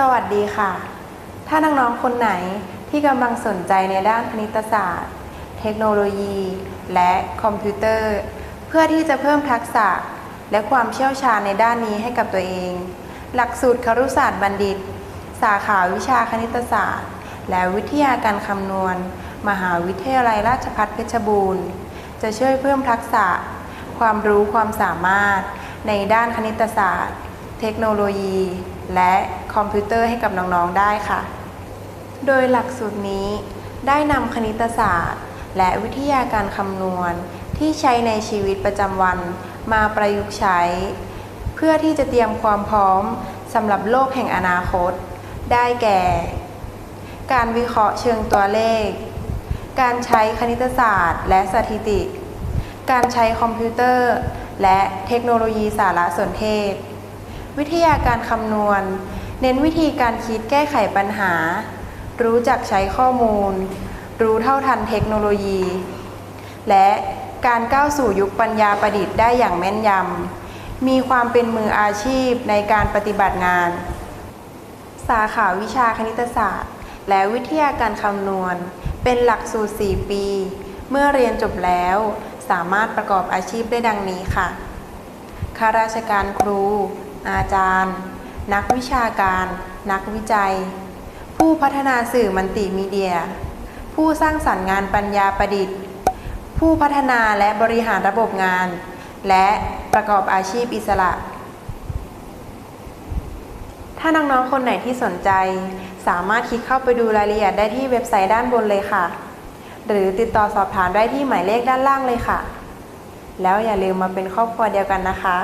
สวัสดีค่ะ ถ้าน้องๆ คนไหนที่กำลังสนใจในด้านคณิตศาสตร์ เทคโนโลยี และคอมพิวเตอร์ เพื่อที่จะเพิ่มทักษะและความเชี่ยวชาญในด้านนี้ให้กับตัวเอง หลักสูตรครุศาสตร์บัณฑิต สาขาวิชาคณิตศาสตร์ และวิทยาการคำนวณ มหาวิทยาลัยราชภัฏเพชรบูรณ์ จะช่วยเพิ่มทักษะ ความรู้ความสามารถในด้านคณิตศาสตร์ เทคโนโลยี และ คอมพิวเตอร์ให้กับน้องๆได้ค่ะ โดยหลักสูตรนี้ได้นำคณิตศาสตร์ และวิทยาการคำนวณที่ใช้ในชีวิตประจำวันมาประยุกต์ใช้ เพื่อที่จะเตรียมความพร้อมสำหรับโลกแห่งอนาคต ได้แก่ การวิเคราะห์เชิงตัวเลข การใช้คณิตศาสตร์ และสถิติ การใช้คอมพิวเตอร์ และเทคโนโลยีสารสนเทศ วิทยาการคำนวณ เน้นวิธีการคิดแก้ไขปัญหา รู้จักใช้ข้อมูล รู้เท่าทันเทคโนโลยี และการก้าวสู่ยุคปัญญาประดิษฐ์ได้อย่างแม่นยำ มีความเป็นมืออาชีพในการปฏิบัติงาน สาขาวิชาคณิตศาสตร์ และวิทยาการคำนวณ เป็นหลักสูตร 4 ปี เมื่อเรียนจบแล้ว สามารถประกอบอาชีพได้ดังนี้ค่ะข้าราชการครู อาจารย์ นักวิชาการ นักวิจัย ผู้พัฒนาสื่อมัลติมีเดีย ผู้สร้างสรรค์งานปัญญาประดิษฐ์ ผู้พัฒนาและบริหารระบบงาน และประกอบอาชีพอิสระ ถ้าน้องๆคนไหนที่สนใจ สามารถคลิกเข้าไปดูรายละเอียดได้ที่เว็บไซต์ด้านบนเลยค่ะ หรือติดต่อสอบถามได้ที่หมายเลขด้านล่างเลยค่ะ แล้วอย่าลืมมาเป็นครอบครัวเดียวกันนะคะ